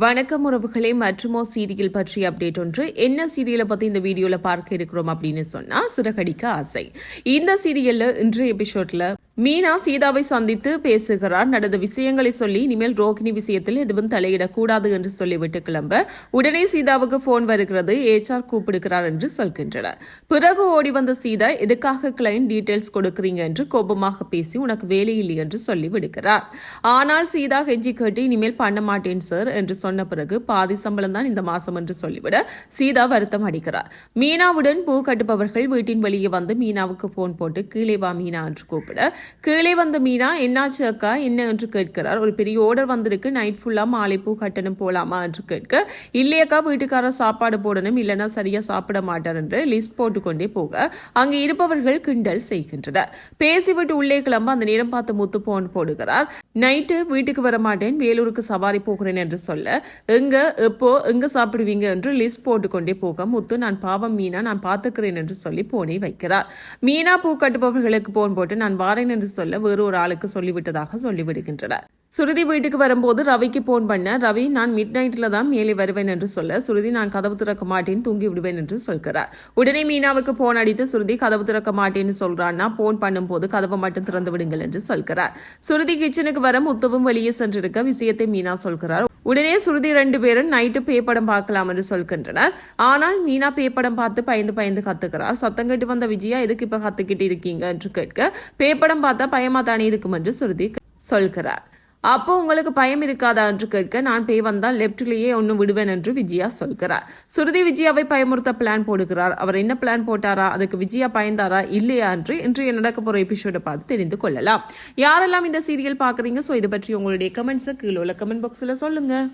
வணக்கம் உறவுகளே மற்றுமோ சீரியல் பற்றிய அப்டேட் ஒன்று. என்ன சீரியலை பற்றி இந்த வீடியோவில் பார்க்க இருக்கிறோம் அப்படின்னு சொன்னால் சிறகடிக்க ஆசை. இந்த சீரியலில் இன்றைய எபிசோட்ல மீனா சீதாவை சந்தித்து பேசுகிறார். நடந்த விஷயங்களை சொல்லி இனிமேல் ரோகிணி விஷயத்தில் எதுவும் தலையிடக்கூடாது என்று சொல்லிவிட்டு கிளம்ப உடனே சீதாவுக்கு போன் வருகிறது. ஏச்ஆர் கூப்பிடுகிறார் என்று சொல்கின்றனர். பிறகு ஓடி வந்த சீதா எதுக்காக கிளைண்ட் டீடைல்ஸ் கொடுக்குறீங்க? என்று கோபமாக பேசி உனக்கு வேலை இல்லை என்று சொல்லி விடுக்கிறார் ஆனால் சீதா கெஞ்சி கேட்டு இனிமேல் பண்ண மாட்டேன் சார் என்று சொன்ன பிறகு பாதி சம்பளம் தான் இந்த மாசம் என்று சொல்லிவிட சீதா வருத்தம் அடிக்கிறார் மீனாவுடன் பூ கட்டுபவர்கள் வீட்டின் வெளியே வந்து மீனாவுக்கு போன் போட்டு கீழே வா மீனா என்று கூப்பிட கீழே வந்த மீனா என்னாச்சு அக்கா? என்ன என்று கேட்கிறார். ஒரு பெரிய ஓர்டர் வந்திருக்கு. நைட் ஃபுல்லா மாலைப்பூ கட்டணம் கட்டணும் போலாமா? என்று கேட்க இல்லையக்கா வீட்டுக்காரர் சாப்பாடு போடணும். இல்லைன்னா சரியா சாப்பிட மாட்டார் என்று லிஸ்ட் போட்டுக்கொண்டே போக அங்கே இருப்பவர்கள் கிண்டல் செய்கின்றனர். பேசிவிட்டு உள்ளே கிளம்ப அந்த நேரம் பார்த்து முத்து போன் போடுகிறார். நைட்டு வீட்டுக்கு வர மாட்டேன் வேலூருக்கு சவாரி போகிறேன் என்று சொல்ல எங்க? எப்போ? எங்க சாப்பிடுவீங்க? என்று லிஸ்ட் போட்டுக்கொண்டே போக முத்து நான் பாவம் மீனா. நான் பார்த்துக்கிறேன் என்று சொல்லி போனை வைக்கிறார். மீனா பூ கட்டுபவர்களுக்கு போன் போட்டு நான் வாரேன் என்று சொல்ல வேறு ஒரு ஆளுக்கு சொல்லிவிட்டதாக சொல்லிவிடுகின்றனர். சுருதி வீட்டுக்கு வரும்போது ரவிக்கு போன் பண்ண ரவி நான் மிட் நைட்டில் தான் மேலே வருவேன் என்று சொல்ல சுருதி நான் கதவு திறக்க மாட்டேன் தூங்கி விடுவேன் என்று சொல்கிறார். உடனே மீனாவுக்கு போன் அடித்து சுருதி கதவு திறக்க மாட்டேன்னு சொல்றான்னா போன் பண்ணும்போது கதவை மட்டும் திறந்து விடுங்கள் என்று சொல்கிறார். சுருதி கிச்சனுக்கு வர முத்துவும் வெளியே சென்றிருக்க விஷயத்தை மீனா சொல்கிறார். உடனே சுருதி ரெண்டு பேரும் நைட்டு பே படம் பார்க்கலாம் என்று சொல்கின்றனர். ஆனால் மீனா பே படம் பார்த்து பயந்து பயந்து கத்துக்கிறார் சத்தம் கேட்டு வந்த விஜயா எதுக்கு இப்ப கத்துக்கிட்டு இருக்கீங்க என்று கேட்க பே படம் பார்த்தா பயமா தானே இருக்கும் என்று சுருதி சொல்கிறார் அப்போ உங்களுக்கு பயம் இருக்காதா என்று கேட்க நான் பேய் வந்தால் லெப்ட்லேயே ஒன்று விடுவேன் என்று விஜயா சொல்கிறார். சுருதி விஜயாவை பயமுறுத்த பிளான் போடுகிறார். அவர் என்ன பிளான் போட்டாரா? அதுக்கு விஜயா பயந்தாரா? இல்லையா என்று இன்றைய நடக்க போகிற எபிசோடை பார்த்து தெரிந்து கொள்ளலாம். யாரெல்லாம் இந்த சீரியல் பார்க்குறீங்க? ஸோ இது பற்றி உங்களுடைய கமெண்ட்ஸை கீழே உள்ள கமெண்ட் பாக்ஸில் சொல்லுங்கள்